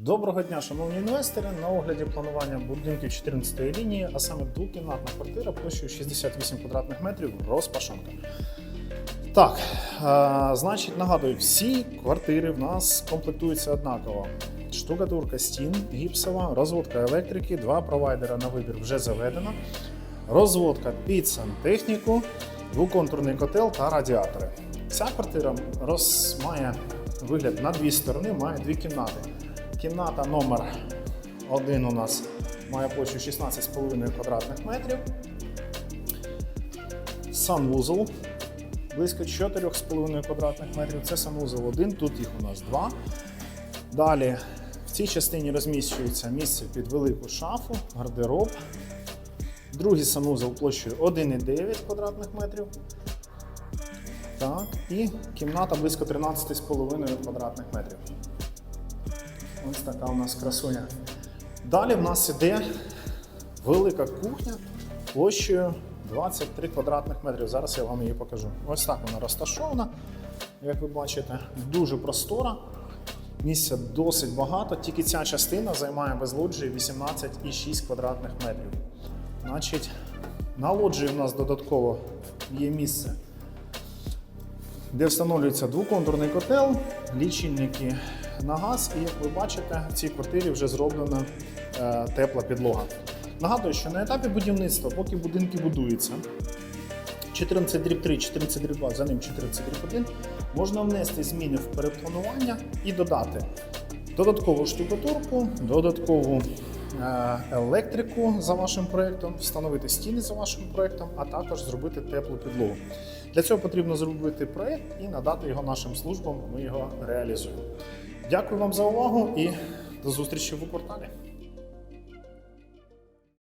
Доброго дня, шановні інвестори. На огляді планування будинків 14 лінії, а саме двокімнатна квартира площею 68 квадратних метрів розпашонка. Так, е, значить, нагадую, всі квартири в нас комплектуються однаково. Штукатурка стін, гіпсова, розводка електрики, два провайдера на вибір вже заведено. Розводка під сантехніку, двоконтурний котел та радіатори. Ця квартира роз... має вигляд на дві сторони, має дві кімнати. Кімната номер 1 у нас має площу 16,5 квадратних метрів. Санвузол близько 4,5 квадратних метрів. Це санвузол 1, тут їх у нас два. Далі в цій частині розміщується місце під велику шафу, гардероб. Другий санвузол площею 1,9 квадратних метрів. Так, і кімната близько 13,5 квадратних метрів. Ось така у нас красуня. Далі в нас іде велика кухня площею 23 квадратних метрів. Зараз я вам її покажу. Ось так вона розташована. Як ви бачите, дуже простора. Місця досить багато, тільки ця частина займає без лоджії 18,6 квадратних метрів. Значить, на лоджії у нас додатково є місце, де встановлюється двоконтурний котел, лічильники на газ, і як ви бачите, в цій квартирі вже зроблена е, тепла підлога. Нагадую, що на етапі будівництва, поки будинки будуються, 14 дріб 3, 14 дріб 2, за ним 14 дріб 1, можна внести зміни в перепланування і додати додаткову штукатурку, додаткову електрику за вашим проєктом, встановити стіни за вашим проєктом, а також зробити теплу підлогу. Для цього потрібно зробити проєкт і надати його нашим службам. Ми його реалізуємо. Дякую вам за увагу і до зустрічі в порталі.